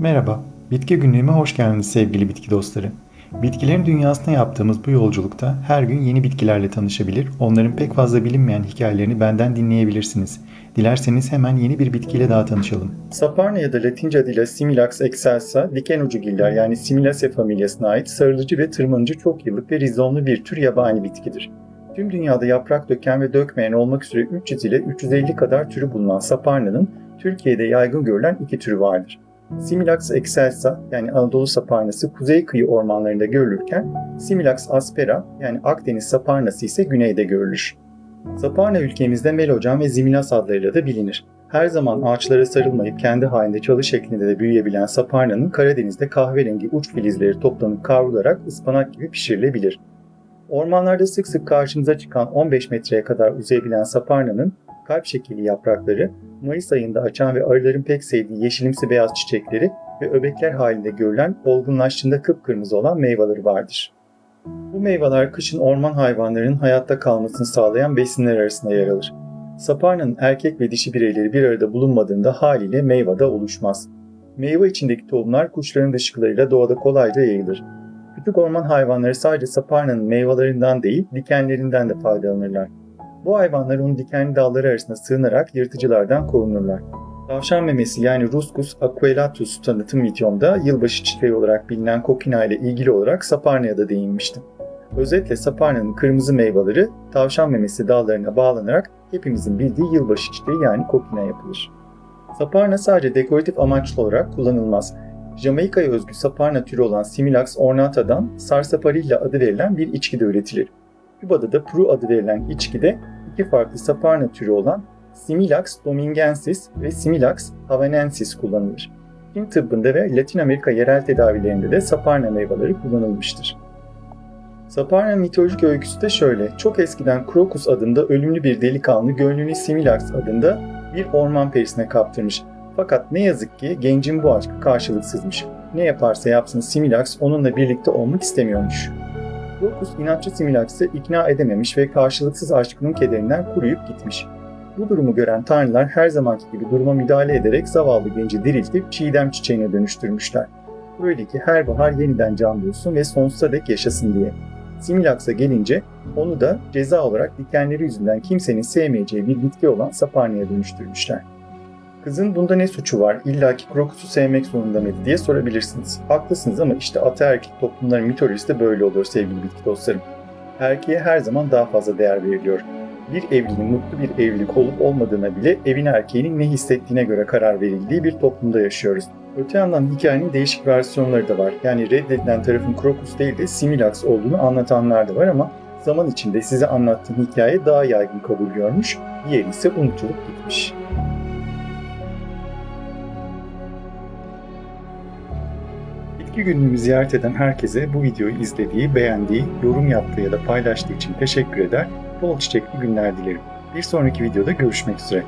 Merhaba, Bitki Günlüğü'me hoş geldiniz sevgili bitki dostları. Bitkilerin dünyasına yaptığımız bu yolculukta her gün yeni bitkilerle tanışabilir, onların pek fazla bilinmeyen hikayelerini benden dinleyebilirsiniz. Dilerseniz hemen yeni bir bitkiyle daha tanışalım. Saparna ya da Latince adıyla Similax excelsa, diken ucugiller yani Similaceae familyasına ait sarılıcı ve tırmanıcı çok yıllık ve rizomlu bir tür yabani bitkidir. Tüm dünyada yaprak döken ve dökmeyen olmak üzere 300 ile 350 kadar türü bulunan saparnanın Türkiye'de yaygın görülen iki türü vardır. Similax excelsa yani Anadolu saparnası kuzey kıyı ormanlarında görülürken Similax aspera yani Akdeniz saparnası ise güneyde görülür. Saparna ülkemizde melocan ve zimilas adlarıyla da bilinir. Her zaman ağaçlara sarılmayıp kendi halinde çalı şeklinde de büyüyebilen saparnanın Karadeniz'de kahverengi uç filizleri toplanıp kavrularak ıspanak gibi pişirilebilir. Ormanlarda sık sık karşımıza çıkan 15 metreye kadar uzayabilen saparnanın kalp şekilli yaprakları, Mayıs ayında açan ve arıların pek sevdiği yeşilimsi beyaz çiçekleri ve öbekler halinde görülen olgunlaştığında kıpkırmızı olan meyveleri vardır. Bu meyveler kışın orman hayvanlarının hayatta kalmasını sağlayan besinler arasında yer alır. Saparnanın erkek ve dişi bireyleri bir arada bulunmadığında haliyle meyvada oluşmaz. Meyve içindeki tohumlar kuşların dışkılarıyla doğada kolayca yayılır. Küçük orman hayvanları sadece saparnanın meyvelerinden değil, dikenlerinden de faydalanırlar. Bu hayvanlar onun dikenli dalları arasında sığınarak yırtıcılardan korunurlar. Tavşan memesi yani Ruscus aquelatus tanıtım videomda yılbaşı çiçeği olarak bilinen kokina ile ilgili olarak saparnaya da değinmiştim. Özetle saparnanın kırmızı meyveleri tavşan memesi dallarına bağlanarak hepimizin bildiği yılbaşı çiçeği yani kokina yapılır. Saparna sadece dekoratif amaçlı olarak kullanılmaz. Jamaika'ya özgü saparna türü olan Similax ornata'dan sarsaparilla adı verilen bir içki de üretilir. Küba'da da Pru adı verilen içkide iki farklı saparna türü olan Similax domingensis ve Similax havanensis kullanılır. Çin tıbbında ve Latin Amerika yerel tedavilerinde de saparna meyveleri kullanılmıştır. Saparna mitolojik öyküsü de şöyle. Çok eskiden Krokus adında ölümlü bir delikanlı gönlünü Similax adında bir orman perisine kaptırmış. Fakat ne yazık ki gencin bu aşkı karşılıksızmış. Ne yaparsa yapsın Similax onunla birlikte olmak istemiyormuş. Krokus inatçı Similax'ı ikna edememiş ve karşılıksız aşkının kederinden kuruyup gitmiş. Bu durumu gören tanrılar her zamanki gibi duruma müdahale ederek zavallı genci diriltip çiğdem çiçeğine dönüştürmüşler. Böyle ki her bahar yeniden can bulsun ve sonsuza dek yaşasın diye. Similax'a gelince onu da ceza olarak dikenleri yüzünden kimsenin sevmeyeceği bir bitki olan saparniye dönüştürmüşler. Kızın bunda ne suçu var? İlla ki Krokus'u sevmek zorunda mıydı diye sorabilirsiniz. Haklısınız ama işte ataerkil toplumların mitolojisi de böyle oluyor sevgili bitki dostlarım. Erkeğe her zaman daha fazla değer veriliyor. Bir evliliğin mutlu bir evlilik olup olmadığına bile evin erkeğinin ne hissettiğine göre karar verildiği bir toplumda yaşıyoruz. Öte yandan hikayenin değişik versiyonları da var. Yani reddedilen tarafın Krokus değil de Similax olduğunu anlatanlar da var ama zaman içinde size anlattığım hikaye daha yaygın kabul görmüş, diğeri ise unutulup gitmiş. Bitki günlüğümü ziyaret eden herkese bu videoyu izlediği, beğendiği, yorum yaptığı ya da paylaştığı için teşekkür eder, bol çiçekli günler dilerim. Bir sonraki videoda görüşmek üzere.